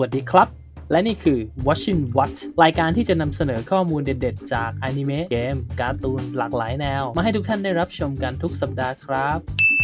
วัสดีครับ และนี่คือ Watching What รายการที่จะนำเสนอข้อมูลเด็ดๆ จากอนิเมะเกม การ์ตูนหลากหลายแนว มาให้ทุกท่านได้รับชมกันทุกสัปดาห์ครับ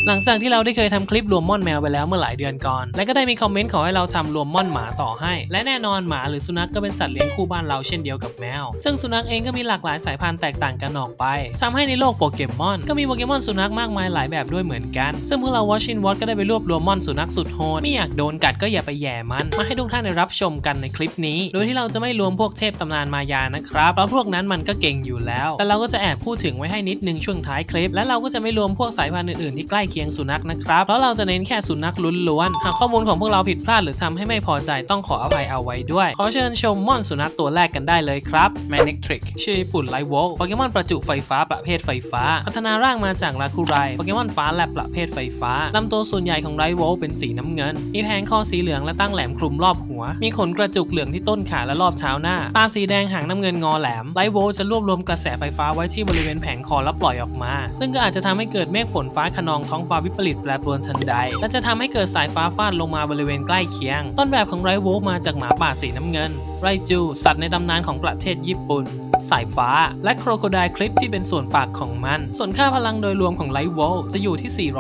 หลังจากที่เราได้เคยทำคลิปรวมม่อนแมวไปแล้วเมื่อหลายเดือนก่อน และก็ได้มีคอมเมนต์ขอให้เราทำรวมม่อนหมาต่อให้ และแน่นอนหมาหรือสุนัขก็เป็นสัตว์เลี้ยงคู่บ้านเราเช่นเดียวกับแมว ซึ่งสุนัขเองก็มีหลากหลายสายพันธุ์แตกต่างกันออกไปทำให้ในโลกโปเกมอน ก็มีโปเกมอนสุนัขมากมายหลายแบบด้วยเหมือนกัน ซึ่งพวกเรา Watching What ก็ได้ไปรวบรวมม่อนสุนัขสุดโหดไม่อยากโดนกัดก็อย่าไปแย่มัน มาให้ทุกท่านได้รับชมกันในคลิปนี้ โดยที่เราจะไม่รวมพวกเทพตำนานมายานะครับเพราะพวกนั้นมันก็เก่งอยู่แล้ว แต่เราก็จะแอบพูดถึงไว้ให้นิดนึงช่วงท้ายคลิป และเราก็จะไม่รวมพวกสายพันธุ์อื่นๆที่ใกล้เคียงสุนัขนะครับ เพราะเราจะเน้นแค่สุนัขล้วนๆ หากข้อมูลของพวกเราผิดพลาดหรือทำให้ไม่พอใจต้องขออภัยเอาไว้ด้วย ขอเชิญชมม่อนสุนัขตัวแรกกันได้เลยครับ m a n e c t r i c ชื่อญี่ปุ่นไลโวโปเกมอนประจุไฟฟ้าประเภทไฟฟ้า พัฒนาร่างมาจากลาคูไรโปเกมอนฟ้าแลบประเภทไฟฟ้าลำตัวส่วนใหญ่ของไลโวเป็นสีน้ำเงิน มีแผงคอสีเหลืองและตั้งแหลมคลุมรอบหัว มีขนกระจุกเหลืองที่ต้นขาและรอบเท้าหน้า ตาสีแดงหางน้ำเงินงอแหลมไลโวจะรวบรวมกระแสไฟฟ้าไว้ที่บริเวณแผงคอแล้วปล่อยออกมา ซึ่งก็อาจจะทำให้เกิดเมฆฝนฟ้าขนองท้องฟ้าวิปริตแปรปรวนทันใด และจะทำให้เกิดสายฟ้าฟาดลงมาบริเวณใกล้เคียง ต้นแบบของไรโวลมาจากหมาป่าสีน้ำเงินไรจู สัตว์ในตำนานของประเทศญี่ปุ่น สายฟ้า และโครโคไดคลิปที่เป็นส่วนปากของมัน ส่วนค่าพลังโดยรวมของไลท์โวลจะอยู่ที่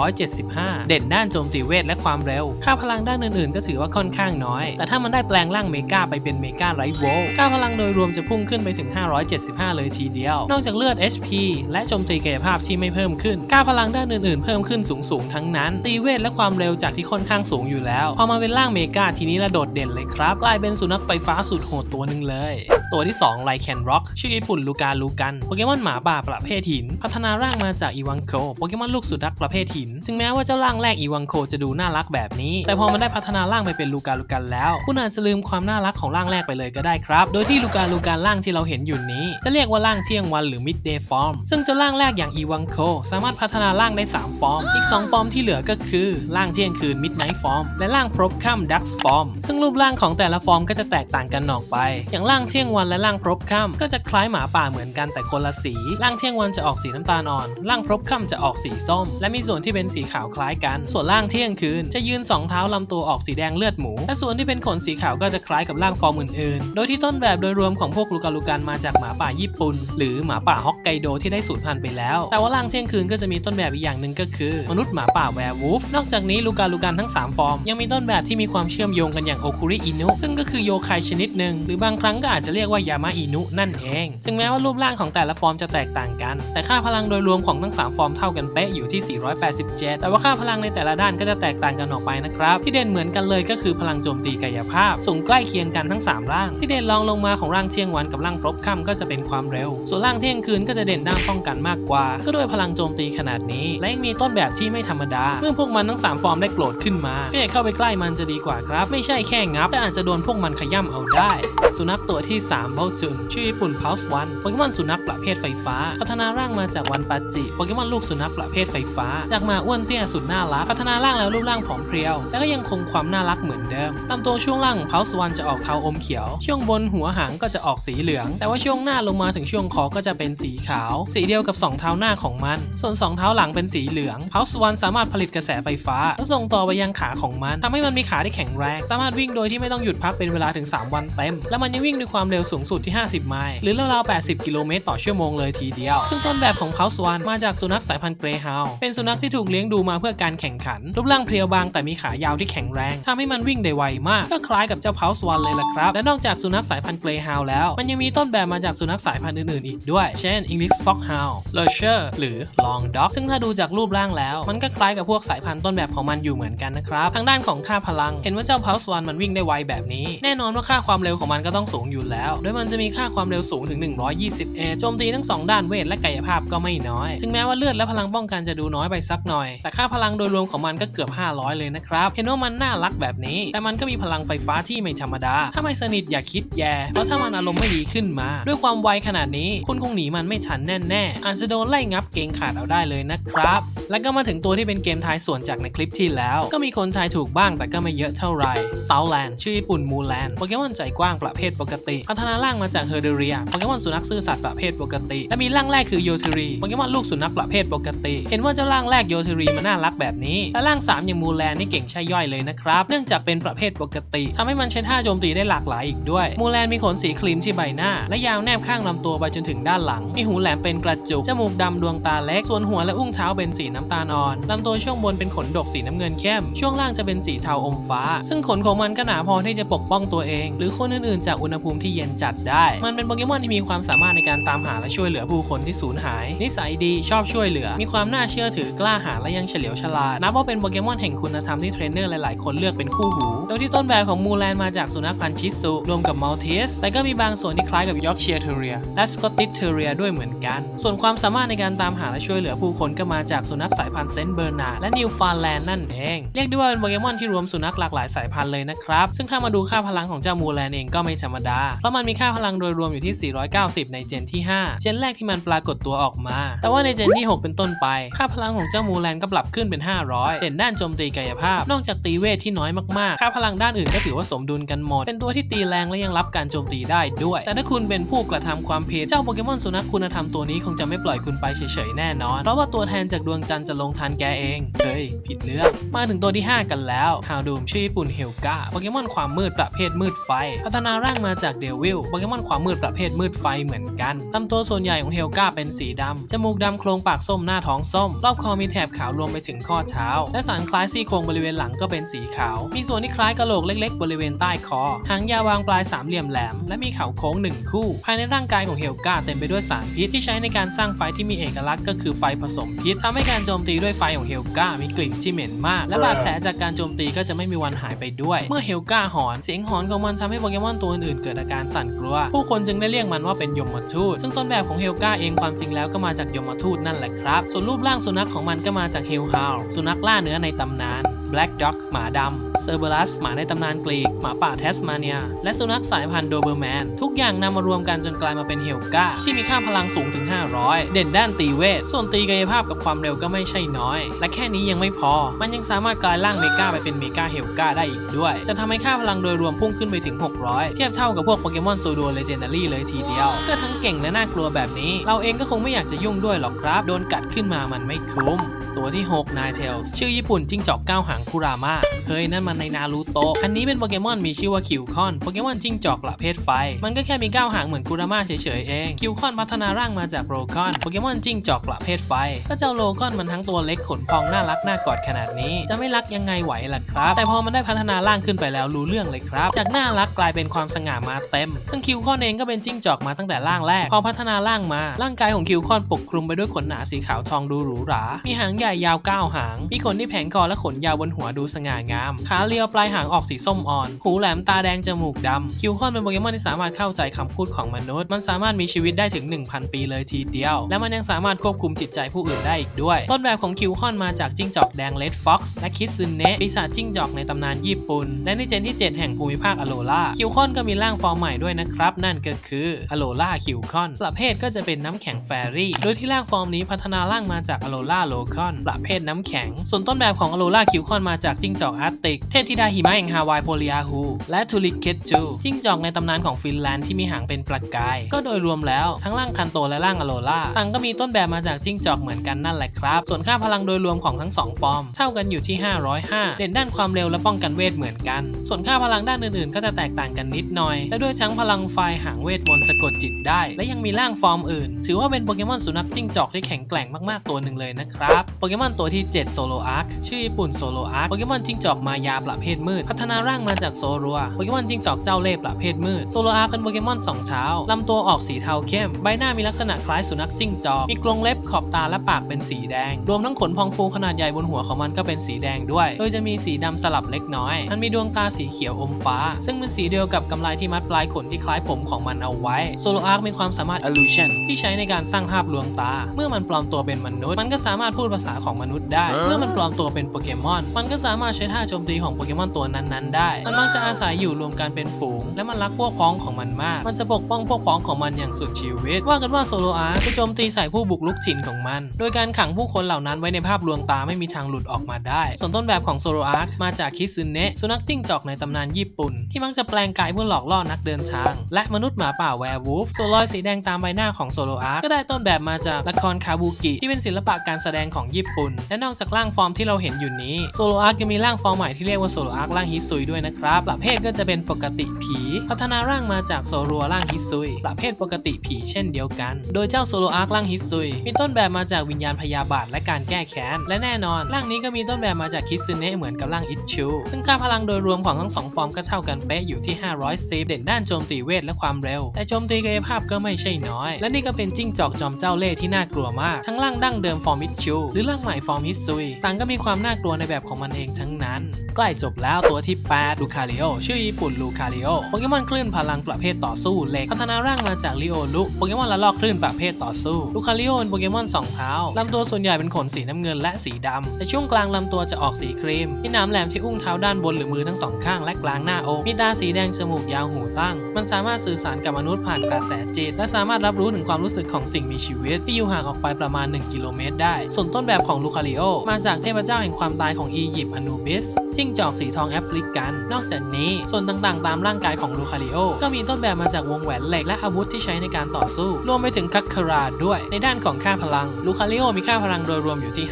475 เด่นด้านโจมตีเวทและความเร็ว ค่าพลังด้านอื่นๆ ก็ถือว่าค่อนข้างน้อย แต่ถ้ามันได้แปลงร่างเมกาไปเป็นเมกาไลท์โวลค่าพลังโดยรวมจะพุ่งขึ้นไปถึง 575 เลยทีเดียว นอกจากเลือด HP และโจมตีกายภาพที่ไม่เพิ่มขึ้น ค่าพลังด้านอื่นๆ เพิ่มขึ้นสูงๆทั้งนั้น ตีเวทและความเร็วจากที่ค่อนข้างสูงอยู่แล้ว พอมาเป็นร่างเมกาทีนี้ระโดดเด่นเลยครับ กลายเป็นสุนัขไฟฟ้าสุดโหดตัวหนึ่งเลย ตัวที่2ไลแคนร็อกชื่อญี่ปุ่นลูกาลูกัน โปเกมอนหมาป่าประเภทหิน พัฒนาร่างมาจากอีวังโคโปเกมอนลูกสุนัขประเภทหิน ถึงแม้ว่าเจ้าร่างแรกอีวังโคจะดูน่ารักแบบนี้ แต่พอมันได้พัฒนาร่างไปเป็นลูกาลูกันแล้ว คุณอาจจะลืมความน่ารักของร่างแรกไปเลยก็ได้ครับ โดยที่ลูกาลูกันร่างที่เราเห็นอยู่นี้ จะเรียกว่าร่างเที่ยงวันหรือ midday form ซึ่งเจ้าร่างแรกอย่างอีวังโคสามารถพัฒนาร่างได้ 3 ฟอร์ม อีก 2 ฟอร์มที่เหลือก็คือร่างเที่ยงคืน midnight form และร่างพรบค่ำ dusk form ซึ่งรูปร่างของแต่ละฟอร์มก็จะแตกต่างกันออกไป อย่างร่างเที่ยงวันและร่างพรบค่ำก็จะคล้ายหมาป่าเหมือนกันแต่คนละสีร่างเที่ยงวันจะออกสีน้ำตาลอ่อนร่างพรบค่ำจะออกสีส้ม และมีส่วนที่เป็นสีขาวคล้ายกัน ส่วนร่างเที่ยงคืนจะยืนสองเท้าลำตัวออกสีแดงเลือดหมู และส่วนที่เป็นขนสีขาวก็จะคล้ายกับร่างฟอร์มอื่นๆ โดยที่ต้นแบบโดยรวมของพวกลูกาลูกันมาจากหมาป่าญี่ปุ่น หรือหมาป่าฮอกไกโดที่ได้สูญพันธุ์ไปแล้ว แต่ว่าร่างเที่ยงคืนก็จะมีต้นแบบอีกอย่างหนึ่งก็คือ มนุษย์หมาป่าแวร์วูฟนอกจากนี้ลูกาลูกันทั้ง 3 ฟอร์ม ยังมีต้นแบบที่มีความเชื่อมโยงกันอย่างโอคุริอินุซึ่งก็คือโยคายชนิดหนึ่งหรือบางครั้งก็อาจจะเรียกว่ายามาอินุนั่นเอง ถึงแม้ว่ารูปร่างของแต่ละฟอร์มจะแตกต่างกัน แต่ค่าพลังโดยรวมของทั้ง 3 ฟอร์มเท่ากันเป๊ะอยู่ที่ 487 แต่ว่าค่าพลังในแต่ละด้านก็จะแตกต่างกันออกไปนะครับ ที่เด่นเหมือนกันเลยก็คือพลังโจมตีกายภาพ สูงใกล้เคียงกันทั้ง 3 ร่าง ที่เด่นรองลงมาของร่างเที่ยงวันกับร่างพรบค่ำก็จะเป็นความเร็ว ส่วนร่างเที่ยงคืนก็จะเด่นด้านป้องกันมากกว่า ก็ด้วยพลังโจมตีขนาดนี้ และยังมีต้นแบบที่ไม่ธรรมดา เมื่อพวกมันทั้ง 3 ฟอร์มได้โกรธขึ้นมาก็อย่าเข้าไปใกล้มันจะดีกว่าครับ ไม่ใช่แค่งับ แต่อาจจะโดนพวกมันขย่ำเอาได้สุนัขตัวที่3เบาจุนชื่อญี่ปุ่นพาวส์วันโปเกมอนสุนัขประเภทไฟฟ้า พัฒนาร่างมาจากวันปาจิ โปเกมอนลูกสุนัขประเภทไฟฟ้า จากมาอ้วนเตี้ยสุดน่ารัก พัฒนาร่างแล้วรูปร่างผอมเพรียว แต่ก็ยังคงความน่ารักเหมือนเดิมลำตัวช่วงล่างของ Pulse One จะออกเทาอมเขียว ช่วงบนหัวหางก็จะออกสีเหลือง แต่ว่าช่วงหน้าลงมาถึงช่วงคอก็จะเป็นสีขาว สีเดียวกับ 2 เท้าหน้าของมัน ส่วน 2 เท้าหลังเป็นสีเหลือง Pulse One สามารถผลิตกระแสไฟฟ้าแล้วส่งต่อไปยังขาของมันทำให้มันมีขาที่แข็งแรง สามารถวิ่งโดยที่ไม่ต้องหยุดพักเป็นเวลาถึง 3 วันเต็ม และมันยังวิ่งด้วยความเร็วสูงสุดที่ 50 ไมล์หรือราวๆ80 กิโลเมตรต่อชั่วโมงเลยทีเดียว ซึ่งต้นแบบของ Pulse One มาจากสุนัขสายพันธุ์เกรย์ฮาวด์เป็นสุนัขที่ถูกเลี้ยงดูมาเพื่อการแข่งขันรูปร่างเพรียวบางแต่มีขายาวที่แข็งแรงทำให้มันวิ่งได้ไวมาก ก็คล้ายกับเจ้า Pulse One เลยล่ะครับ และนอกจากสุนัขสายพันธุ์เกรย์ฮาวแล้ว มันยังมีต้นแบบมาจากสุนัขสายพันธุ์อื่นๆอีกด้วย เช่น English Foxhound Lurcher หรือ Long Dog ซึ่งถ้าดูจากรูปร่างแล้ว มันก็คล้ายกับพวกสายพันธุ์ต้นแบบของมันอยู่เหมือนกันนะครับทางด้านของค่าพลัง เห็นว่าเจ้า Pulse One มันวิ่งได้ไวแบบนี้ แน่นอนว่าค่าความเร็วของมันก็ต้องสูงอยู่แล้วโดยมันจะมีค่าความเร็วสูงถึง 120เอโจมตีทั้ง 2 ด้านเวทและกายภาพก็ไม่น้อย ถึงแม้ว่าเลือดและพลังป้องกันจะดูน้อยไปสักหน่อย แต่ค่าพลังโดยรวมของมันก็เกือบ 500 เลยนะครับ เห็นว่ามันน่ารักแบบนี้แต่มันก็มีพลังไฟฟ้าที่ไม่ธรรมดา ถ้าไม่สนิทอย่าคิดแย่ เพราะถ้ามันอารมณ์ไม่ดีขึ้นมา ด้วยความไวขนาดนี้ คุณคงหนีมันไม่ทันแน่ๆอาจจะโดนไล่งับเกงขาดเอาได้เลยนะครับ แล้วก็มาถึงตัวที่เป็นเกมทายส่วนจากในคลิปที่แล้ว ก็มีคนทายถูกบ้างแต่ก็ไม่เยอะเท่าไหร่ s t a r l a n d ชื่อญี่ปุ่น Mulan โปเกมอนใจกว้างประเภทปกติ พัฒนาร่างมาจากเฮอร์เดเรียโปเกมอนสุนัขซื่อสัตย์ประเภทปกติ และมีร่างแรกคือโยเทรีโปเกมอนลูกสุนัขประเภทปกติ เห็นว่าเจ้าร่างแรกโยทรีมันน่ารักแบบนี้แต่ร่างสามอย่างมูแลนนี่เก่งใช่ย่อยเลยนะครับเนื่องจากเป็นประเภทปกติทำให้มันใช้ท่าโจมตีได้หลากหลายอีกด้วย มูแลนมีขนสีครีมที่ใบหน้า และยาวแนบข้างลำตัวไปจนถึงด้านหลัง มีหูแหลมเป็นกระจุก จมูกดำดวงตาเล็ก ส่วนหัวและอุ้งเท้าเป็นสีน้ำตาลอ่อนลำตัวช่วงบนเป็นขนดกสีน้ำเงินเข้ม ช่วงล่างจะเป็นสีเทาอมฟ้า ซึ่งขนของมันก็หนาพอที่จะปกป้องตัวเอง หรือคนอื่นๆจากอุณหภูมิที่เย็นจัดได้ มันเป็นโปเกมอนที่มีความสามารถในการตามหาและช่วยเหลือผู้คนที่สูญหาย นิสัยดีชอบช่วยเหลือ มีความน่าเชื่อถือกล้าหาญและยังเฉลียวฉลาดนับว่าเป็นโปเกมอนแห่งคุณธรรมที่เทรนเนอร์หลายๆคนเลือกเป็นคู่หูโดยที่ต้นแบบของมูแลนมาจากสุนัขพันธุ์ชิสุรวมกับมัลติสแต่ก็มีบางส่วนที่คล้ายกับยอร์กเชียร์เทเรียและสกอตติชเทเรียด้วยเหมือนกัน ส่วนความสามารถในการตามหาและช่วยเหลือผู้คนก็มาจากสุนัขสายพันธุ์เซนต์เบอร์นาร์ดและนิวฟาแลนด์นั่นเอง เรียกได้ว่าเป็นโปเกมอนที่รวมสุนัขหลากหลายสายพันธุ์เลยนะครับ ซึ่งถ้ามาดูค่าพลังของเจ้ามูแลนเองก็ไม่ธรรมดา เพราะมันมีค่าพลังโดยรวมอยู่ที่ 490 ในเจนที่ 5 เจนแรกที่มันปรากฏตัวออกมา แต่ว่าในเจนที่ 6 เป็นต้นไป ค่าพลังของเจ้ามูแลนก็ปรับขึ้นเป็น 500 เด่นด้านโจมตีกายภาพ นอกจากตีเวทที่น้อยมากค่าพลังด้านอื่นก็ถือว่าสมดุลกันหมด เป็นตัวที่ตีแรงและยังรับการโจมตีได้ด้วย แต่ถ้าคุณเป็นผู้กระทำความผิดเจ้าโปเกมอนสุนัขคุณธรรมตัวนี้คงจะไม่ปล่อยคุณไปเฉยๆแน่นอน เพราะว่าตัวแทนจากดวงจันทร์จะลงทันแกเอง เฮ้ย ผิดเรื่อง มาถึงตัวที่ 5 กันแล้วฮาวดูมชื่อญี่ปุ่นเฮลกาโปเกมอนความมืดประเภทมืดไฟ พัฒนาร่างมาจากเดวิลโปเกมอนความมืดประเภทมืดไฟเหมือนกันลำตัวส่วนใหญ่ของเฮลกาเป็นสีดำจมูกดำโครงปากส้มหน้าท้องส้ม รอบคอมีแถบขาวรวมไปถึงข้อเท้า และสันคล้ายซี่โครงบริเวณหลังก็เป็นสีขาว มีส่วนที่คล้ายกะโหลกเล็กๆ บริเวณใต้คอ หางยาววางปลายสามเหลี่ยมแหลม และมีเขาโค้งหนึ่งคู่ ภายในร่างกายของเฮลกาเต็มไปด้วยสารพิษที่ใช้ในการสร้างไฟที่มีเอกลักษณ์ก็คือไฟผสมพิษทำให้การโจมตีด้วยไฟของเฮลกามีกลิ่นที่เหม็นมาก และบาดแผลจากการโจมตีก็จะไม่มีวันหายไปด้วย เมื่อเฮลกาหอนเสียงหอนของมันทำให้โปเกมอนตัวอื่นๆเกิดอาการสั่นกลัว ผู้คนจึงได้เรียกมันว่าเป็นยมทูตซึ่งต้นแบบของเฮลกาเองความจริงแล้วก็มาจากยมทูตนั่นแหละครับ ส่วนรูปร่างสุนัขของมันก็มาจากเฮลฮาวสุนัขล่าเนื้อในตำนาน Black Dog หมาดำ เซอร์เบรัสหมาในตำนานกรีก หมาป่าเทสมาเนีย และสุนัขสายพันธุ์โดเบอร์แมน ทุกอย่างนำมารวมกันจนกลายมาเป็นเฮลกาที่มีค่าพลังสูงถึง 500 เด่นด้านตีเวท ส่วนตีกายภาพกับความเร็วก็ไม่ใช่น้อย และแค่นี้ยังไม่พอ มันยังสามารถกลายร่างเมกาไปเป็นเมกาเฮลกาได้อีกด้วย จะทำให้ค่าพลังโดยรวมพุ่งขึ้นไปถึง 600 เทียบเท่ากับพวกโปเกมอนโซโดเลเจนดารี่เลยทีเดียว ก็ทั้งเก่งและน่ากลัวแบบนี้ เราเองก็คงไม่อยากจะยุ่งด้วยหรอกครับ โดนกัดขึ้นมามันไม่คุ้ม ตัวที่ 6 Ninetales ชื่อญี่ปุ่นจิ้งจอกเก้าหางคุรามาเฮ้ย นั่นมันในนารูโตะอันนี้เป็นโปเกมอนมีชื่อว่าคิวคอนโปเกมอนจิ้งจอกประเภทไฟ มันก็แค่มีเก้าหางเหมือนคุรามาเฉยๆเองคิวคอนพัฒนาร่างมาจากโรคอนโปเกมอนจิ้งจอกประเภทไฟ ก็เจ้าโรคอนมันทั้งตัวเล็กขนพองน่ารักน่ากอดขนาดนี้ จะไม่รักยังไงไหวล่ะครับ แต่พอมันได้พัฒนาร่างขึ้นไปแล้วรู้เรื่องเลยครับ จากน่ารักกลายเป็นความสง่ามาเต็ม ซึ่งคิวคอนเองก็เป็นจิ้งจอกมาตั้งแต่ร่างแรก พอพัฒนาร่างมา ร่างกายของคิวคอนปกคลุมไปด้วยขนหนาสีขาวทองดูหรูหรา มีหางใหญ่ยาวเก้าหาง มีขนที่แผงคอและขนยาวบนหัวดูสง่างาม ขาเรียวปลายหางออกสีส้มอ่อน หูแหลมตาแดงจมูกดำ คิวคอนเป็นโปเกมอนที่สามารถเข้าใจคำพูดของมนุษย์ มันสามารถมีชีวิตได้ถึง 1,000 ปีเลยทีเดียว และมันยังสามารถควบคุมจิตใจผู้อื่นได้อีกด้วย ต้นแบบของคิวคอนมาจากจิ้งจอกแดงเลดฟ็อกซ์และคิซึเนะปีศาจจิ้งจอกในตำนานญี่ปุ่น และในเจนที่ 7 แห่งภูมิภาคอโลล่าคิวคอนก็มีร่างฟอร์มใหม่ด้วยนะครับ นั่นก็คืออโลล่าคิวคอนประเภทก็จะเป็นน้ำแข็งแฟรี่ โดยที่ร่างฟอร์มนี้พัฒนาร่างมาจากอโลล่าโลคอนประเภทน้ำแข็ง ส่วนต้นแบบของอโลล่าคิวคอนมาจากจิ้งจอกอาร์ติก เทพธิดาหิมะแห่งฮาวายโพลีอาฮู และทูริเคจูจิ้งจอกในตำนานของฟินแลนด์ที่มีหางเป็นประกาย ก็โดยรวมแล้ว ทั้งร่างคันโตและร่างอโลล่าต่างก็มีต้นแบบมาจากจิ้งจอกเหมือนกันนั่นแหละครับ ส่วนค่าพลังโดยรวมของทั้งสองฟอร์ม เท่ากันอยู่ที่ 505 เด่นด้านความเร็วและป้องกันเวทเหมือนกัน ส่วนค่าพลังด้านอื่นๆ ก็จะแตกต่างกันนิดหน่อย และด้วยทั้งพลังไฟหางเวทมนต์สะกดจิตได้ และยังมีร่างฟอร์มอื่น ถือว่าเป็นโปเกมอนสุนัขจิ้งจอกที่แข็งแกร่งมากๆตัวหนึ่งเลยนะครับโปเกมอนตัวที่ 7 โซโลอาร์คชื่อญี่ปุ่นโซโลอาร์คโปเกมอนจิ้งจอกมายาประเภทมืด พัฒนาร่างมาจากโซรัวโปเกมอนจิ้งจอกเจ้าเล่ห์ประเภทมืดโซโลอาร์คเป็นโปเกมอนสองเท้าลำตัวออกสีเทาเข้ม ใบหน้ามีลักษณะคล้ายสุนัขจิ้งจอกมีกรงเล็บขอบตาและปากเป็นสีแดง รวมทั้งขนพองฟูขนาดใหญ่บนหัวของมันก็เป็นสีแดงด้วย โดยจะมีสีดำสลับเล็กน้อย มันมีดวงตาสีเขียวอมฟ้า ซึ่งเป็นสีเดียวกับกำไลที่มัดปลายขนที่คล้ายผมของมันเอาไว้โซโลอาร์คมีความสามารถ illusion ที่ใช้ในการสร้างภาพลวงตา เมื่อมันปลอมตัวเป็นมนุษย์ มันก็สามารถพูดภาษาษาของมนุษย์ได้ เมื่อมันปลอมตัวเป็นโปเกมอน มันก็สามารถใช้ท่าโจมตีของโปเกมอนตัวนั้นๆได้ มันมักจะอาศัยอยู่รวมกันเป็นฝูง และมันรักพวกพ้องของมันมาก มันจะปกป้องพวกพ้องของมันอย่างสุดชีวิต ว่ากันว่าโซโลอาร์จะโจมตีใส่ผู้บุกรุกถิ่นของมัน โดยการขังผู้คนเหล่านั้นไว้ในภาพลวงตาไม่มีทางหลุดออกมาได้ ส่วนต้นแบบของโซโลอาร์มาจากคิซึเนะสุนัขจิ้งจอกในตำนานญี่ปุ่น ที่มักจะแปลงกายเพื่อหลอกล่อนักเดินทาง และมนุษย์หมาป่าแวร์วูฟส่วนรอยสีแดงตามใบหน้าของโซโลอาร์ก็ได้ต้นแบบมาจากละครคาบูกิที่เป็นศิลปะการแสดงของญี่ปุ่น และนอกจากร่างฟอร์มที่เราเห็นอยู่นี้โซโลอาร์ยังมีร่างฟอร์มใหม่ที่เรียกว่าโซโลอาร์ร่างฮิซุยด้วยนะครับประเภทก็จะเป็นปกติผี พัฒนาร่างมาจากโซรัวร่างฮิซุยประเภทปกติผีเช่นเดียวกัน โดยเจ้าโซโลอาร์ร่างฮิซุยมีต้นแบบมาจากวิญญาณพยาบาทและการแก้แค้นและแน่นอน ร่างนี้ก็มีต้นแบบมาจากคิซึเนะเหมือนกับร่างอิชูซึ่งค่าพลังโดยรวมของทั้งสองฟอร์มก็เท่ากันเป๊ะอยู่ที่ 510 เด่นด้านโจมตีเวทและความเร็ว แต่โจมตีกายภาพก็ไม่ใช่น้อย และนี่ก็เป็นจิ้งจอกจอมเจ้าเล่ห์ที่น่ากลัวมาก ทั้งร่างดั้งเดิมฟอร์มอิชูหรือร่างใหม่ฟอร์มฮิซุยต่างก็มีความน่ากลัวในแบบของมันเองทั้งนั้น ใกล้จบแล้วตัวที่8ลูคาริโอชื่อญี่ปุ่นลูคาริโอโปเกมอนคลื่นพลังประเภทต่อสู้เหล็กพัฒนาร่างมาจากลิโอลุโปเกมอนละลอกคลื่นประเภทต่อสู้ลูคาริโอเป็นโปเกมอนสองเท้าลำตัวส่วนใหญ่เป็นขนสีน้ำเงินและสีดำแต่ช่วงกลางลำตัวจะออกสีครีมมีหน้ำแหลมที่อุ้งเท้าด้านบนหรือมือทั้งสองข้างและกลางหน้าอกมีตาสีแดงจมูกยาวหูตั้ง มันสามารถสื่อสารกับมนุษย์ผ่านกระแสจิตและสามารถรับรู้ถึงความรู้สึกของสิ่งมีชีวิตที่อยู่ห่างออกไปประมาณ 1 กิโลเมตรได้ ส่วนต้นแบบของลูคาริโอมาจากเทพเจ้าแห่งความตายของอียิปต์อนูบิสจิ้งจอกสีทองแอฟริกัน นอกจากนี้ ส่วนต่างๆ ตามร่างกายของลูคาริโอก็มีต้นแบบมาจากวงแหวนเหล็กและอาวุธที่ใช้ในการต่อสู้ รวมไปถึงคัคคาราด้วย ในด้านของค่าพลัง ลูคาริโอมีค่าพลังโดยรวมอยู่ที่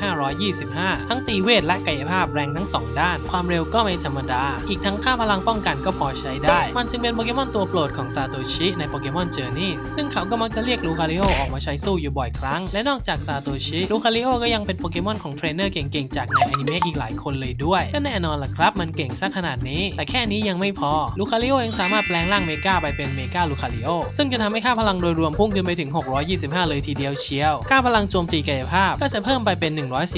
525 ทั้งตีเวทและกายภาพแรงทั้ง 2 ด้าน ความเร็วก็ไม่ธรรมดา อีกทั้งค่าพลังป้องกันก็พอใช้ได้ มันจึงเป็นโปเกมอนตัวโปรดของซาโตชิในโปเกมอนเจอร์นี่ซึ่งเขาก็มักจะเรียกลูคาริโอออกมาใช้สู้อยู่บ่อยครั้ง และนอกจากซาโตชิลูคาริโอก็ยังเป็นโปเกมอนของเทรนเนอร์เก่งๆ จากในอนิเมะอีกหลายคนเลยด้วย ก็แน่นอนล่ะครับ มันเก่งซะขนาดนี้ แต่แค่นี้ยังไม่พอ ลูคาริโอยังสามารถแปลงร่างเมกาไปเป็นเมกาลูคาริโอ ซึ่งจะทำให้ค่าพลังโดยรวมพุ่งขึ้นไปถึง 625 เลยทีเดียวเชียว ค่าพลังโจมตีกายภาพก็จะเพิ่มไปเป็น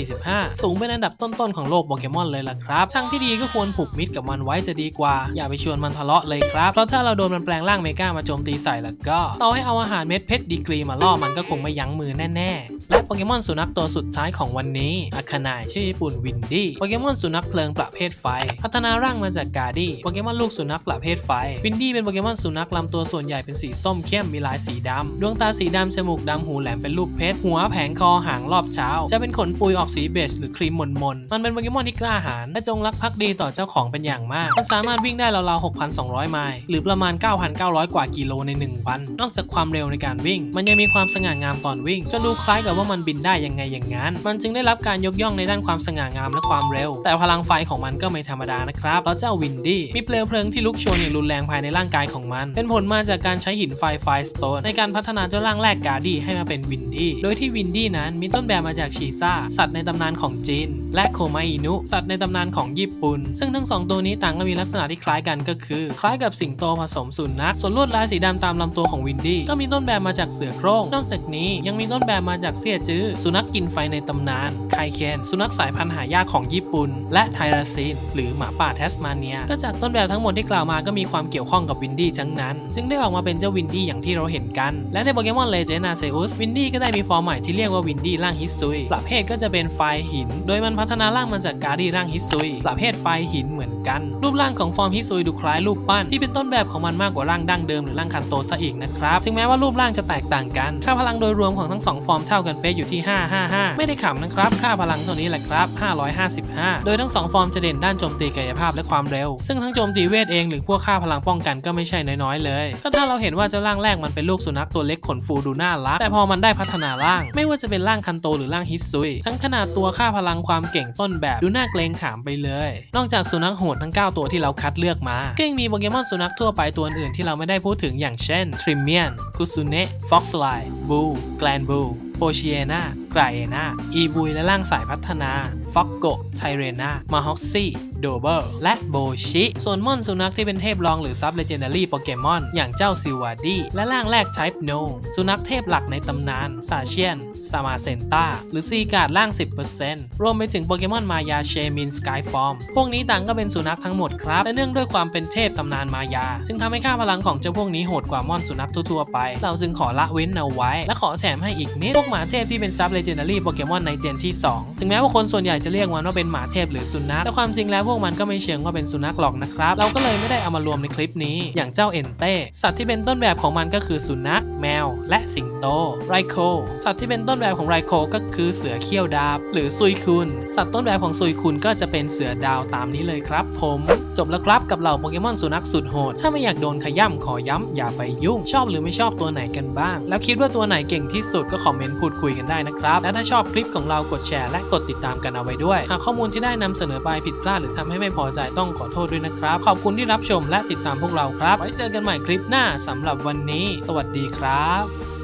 145 สูงเป็นอันดับต้นๆของโลกโปเกมอนเลยล่ะครับทางที่ดีก็ควรผูกมิตรกับมันไว้จะดีกว่า อย่าไปชวนมันทะเลาะเลยครับ เพราะถ้าเราโดนมันแปลงร่างเมกามาโจมตีใส่แล้วก็ ต่อให้เอาอาหารเม็ดเพชรดีกรีมาล่อมันก็คงไม่ยั้งมือแน่ๆ และโปเกมอนสุนัขตัวสุดท้ายของวันนี้อาคาไนชื่อญี่ปุ่นวินดี้โปเกมอนสุนัขเพลิงประเภทไฟ พัฒนาร่างมาจากกาดี้โปเกมอนลูกสุนัขประเภทไฟ วินดี้เป็นโปเกมอนสุนัขลำตัวส่วนใหญ่เป็นสีส้มเข้มมีลายสีดำดวงตาสีดำจมูกดำหูแหลมเป็นรูปเพชรหัวแผงคอหางรอบเช้า จะเป็นขนปุยออกสีเบจหรือครีมมนๆมันเป็นโปเกมอนที่กล้าหาญและจงรักภักดีต่อเจ้าของเป็นอย่างมากมันสามารถวิ่งได้ราวๆ6,200 ไมล์หรือประมาณ 9,900 กว่ากิโลใน1วันนอกจากความเร็วในการวิ่ง มันยังมีความสง่างามตอนวิ่งจนดูคล้ายกับว่ามันบินได้ยังไงอย่างนั้นมันจึงได้รับการยกย่องในด้านความสง่างามและความเร็ว แต่พลังไฟของมันก็ไม่ธรรมดานะครับเพราะเจ้าวินดี้มีเปลวเพลิงที่ลุกโชนอย่างรุนแรงภายในร่างกายของมัน เป็นผลมาจากการใช้หินไฟไฟสโตนในการพัฒนาเจ้าร่างแรกกาดี้ให้มาเป็นวินดี้โดยที่วินดี้นั้นมีต้นแบบมาจากชีซ่าสัตว์ในตำนานของจีน และโคมาอินุ สัตว์ในตำนานของญี่ปุ่น ซึ่งทั้งสองตัวนี้ต่างก็มีลักษณะที่คล้ายกันก็คือ คล้ายกับสิงโตผสมสุนัขส่วนลวดลายสีดำตามลำตัวของวินดี้ก็มีต้นแบบมาจากเสือโคร่งนอกจากนี้ยังมีต้นแบบมาจากเสี่ยจื้อสุนัขกินไฟในตำนาน ไคเคนสุนัขสายพันธุ์หายากของญี่ปุ่น และไทราซีน หรือหมาป่าแทสมาเนีย ก็จากต้นแบบทั้งหมดที่กล่าวมาก็มีความเกี่ยวข้องกับวินดี้ทั้งนั้น ซึ่งได้ออกมาเป็นเจ้าวินดี้อย่างที่เราเห็นกัน และในโปเกมอนเลเจนด์อาเซอุสวินดี้ก็ได้มีฟอร์มใหม่ที่เรียกว่าวินดี้ร่างฮิซุยประเภทก็จะเป็นไฟหิน โดยมันพัฒนาร่างมาจากการดี้ร่างฮิซุยประเภทไฟหินเหมือน กัน รูปร่างของฟอร์มฮิซุยดูคล้ายรูปปั้นที่เป็นต้นแบบของมันมากกว่าร่างดั้งเดิมหรือร่างคันโตซะอีกนะครับถึงแม้ว่ารูปร่างจะแตกต่างกัน ค่าพลังโดยรวมของทั้งสองฟอร์มเท่ากันเป๊ะอยู่ที่ 555 ไม่ได้ขำนะครับ ค่าพลังเท่านี้แหละครับ 555 โดยทั้งสองฟอร์มจะเด่นด้านโจมตีกายภาพและความเร็ว ซึ่งทั้งโจมตีเวทเองหรือพวกค่าพลังป้องกันก็ไม่ใช่น้อยๆ เลยก็ถ้าเราเห็นว่าเจ้าร่างแรกมันเป็นลูกสุนัขตัวเล็กขนฟูดูน่ารักแต่พอมันได้พัฒนาร่าง ไม่ว่าจะเป็นร่างคันโตหรือร่างฮิซุยทั้งขนาดตัวค่าพลังความเก่งต้นแบบดูน่าเกรงขามไปเลย นอกจากสุนัขโหดทั้ง 9 ตัวที่เราคัดเลือกมาก็ยังมีโปเกมอนสุนัขทั่วไปตัวอื่นที่เราไม่ได้พูดถึงอย่างเช่นทริมเมียนคุซุเนะฟ็อกซ์ไลบูแกลนบูโปเชียนาไกรเอนาอีบุยและร่างสายพัฒนา ฟ็อกโกไทเรนามาฮอกซี่โดเบอร์และโบชิ ส่วนม่อนสุนัขที่เป็นเทพรองหรือซับเลเจนดารี่โปเกมอน อย่างเจ้าซิวาดีและร่างแรก Type No สุนัขเทพหลักในตำนานซาเชียนซามาเซนต้าหรือซีการ์ดร่าง 10%รวมไปถึงโปเกมอนมายาเชมินสกายฟอร์ม พวกนี้ต่างก็เป็นสุนัขทั้งหมดครับ และเนื่องด้วยความเป็นเทพตำนานมายา จึงทำให้ค่าพลังของเจ้าพวกนี้โหดกว่าม่อนสุนัขทั่วๆไป เราจึงขอละเว้นเอาไว้ และขอแถมให้อีกนิด พวกหมาเทพที่เป็นซับเลเจนดารี่โปเกมอนในเจนที่ 2 ถึงแม้ว่าคนส่วนใหญ่จะเรียกมันว่าเป็นหมาเทพหรือสุนัขแต่ความจริงแล้วพวกมันก็ไม่เชิงว่าเป็นสุนัขหรอกนะครับ เราก็เลยไม่ได้เอามารวมในคลิปนี้ อย่างเจ้าเอนเต้สัตว์ที่เป็นต้นแบบของมันก็คือสุนัข แมว และสิงโตไรโคสัตว์ที่เป็นต้นแบบของไรโคก็คือเสือเขี้ยวดาบ หรือซุยคุนสัตว์ต้นแบบของซุยคุนก็จะเป็นเสือดาวตามนี้เลยครับ ผมจบแล้วครับกับเหล่าโปเกมอนสุนัขสุดโหดถ้าไม่อยากโดนขย่ำขอย้ำอย่าไปยุ่ง ชอบหรือไม่ชอบตัวไหนกันบ้าง แล้วคิดว่าตัวไหนเก่งที่สุดก็คอมเมนต์พูดคุยกันได้นะครับและถ้าชอบคลิปของเรากดแชร์และกดติดตามกันเอาไว้ด้วย หากข้อมูลที่ได้นำเสนอไปผิดพลาดหรือทำให้ไม่พอใจต้องขอโทษด้วยนะครับ ขอบคุณที่รับชมและติดตามพวกเราครับ ไว้เจอกันใหม่คลิปหน้าสำหรับวันนี้ สวัสดีครับ